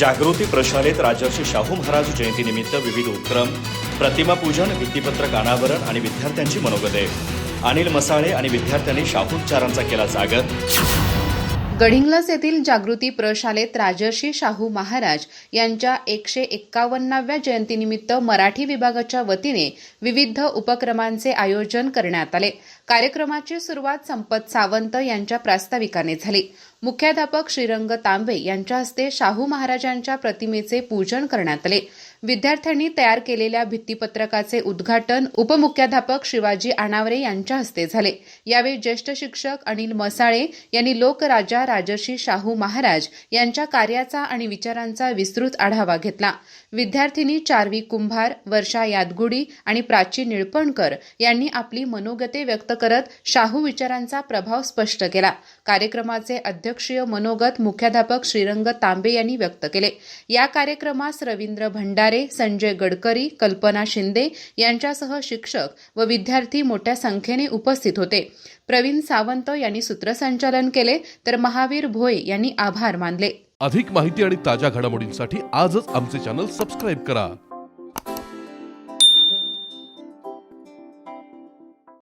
जागृती प्रशालेत राजर्षी शाहू महाराज जयंतीनिमित्त विविध उपक्रम प्रतिमापूजन भित्तीपत्रक अनावरण आणि विद्यार्थ्यांची मनोगते. अनिल मसाळे आणि विद्यार्थ्यांनी शाहूच्चारांचा केला जागर गडिंग्लस येथील जागृती प्रशालेत राजर्षी शाहू महाराज यांच्या एकशे एक्कावन्नाव्या जयंतीनिमित्त मराठी विभागाच्या वतीने विविध उपक्रमांचे आयोजन करण्यात आले. कार्यक्रमाची सुरुवात संपत सावंत यांच्या प्रास्ताविकाने झाली. मुख्याध्यापक श्रीरंग तांबे यांच्या हस्ते शाहू महाराजांच्या प्रतिमेचे पूजन करण्यात आले. विद्यार्थ्यांनी तयार केलेल्या भित्तीपत्रकाचे उद्घाटन उपमुख्याध्यापक शिवाजी आणावरे यांच्या हस्ते झाले. यावेळी ज्येष्ठ शिक्षक अनिल मसाळे यांनी लोकराजा राजर्षी शाहू महाराज यांच्या कार्याचा आणि विचारांचा विस्तृत आढावा घेतला. विद्यार्थिनी चारवी कुंभार वर्षा यादगुडी आणि प्राची निळपणकर यांनी आपली मनोगते व्यक्त करत शाहू विचारांचा प्रभाव स्पष्ट केला. कार्यक्रमाचे अध्यक्षीय मनोगत मुख्याध्यापक श्रीरंग तांबे यांनी व्यक्त केले. या कार्यक्रमास रवींद्र भंडारे संजय गडकरी कल्पना शिंदे यांच्यासह शिक्षक व विद्यार्थी मोठ्या संख्येने उपस्थित होते. प्रवीण सावंत यांनी सूत्रसंचालन केले तर महावीर भोये यांनी आभार मानले. अधिक माहिती आणि ताज्या घडामोडींसाठी आजच आमचे चॅनल सबस्क्राईब करा.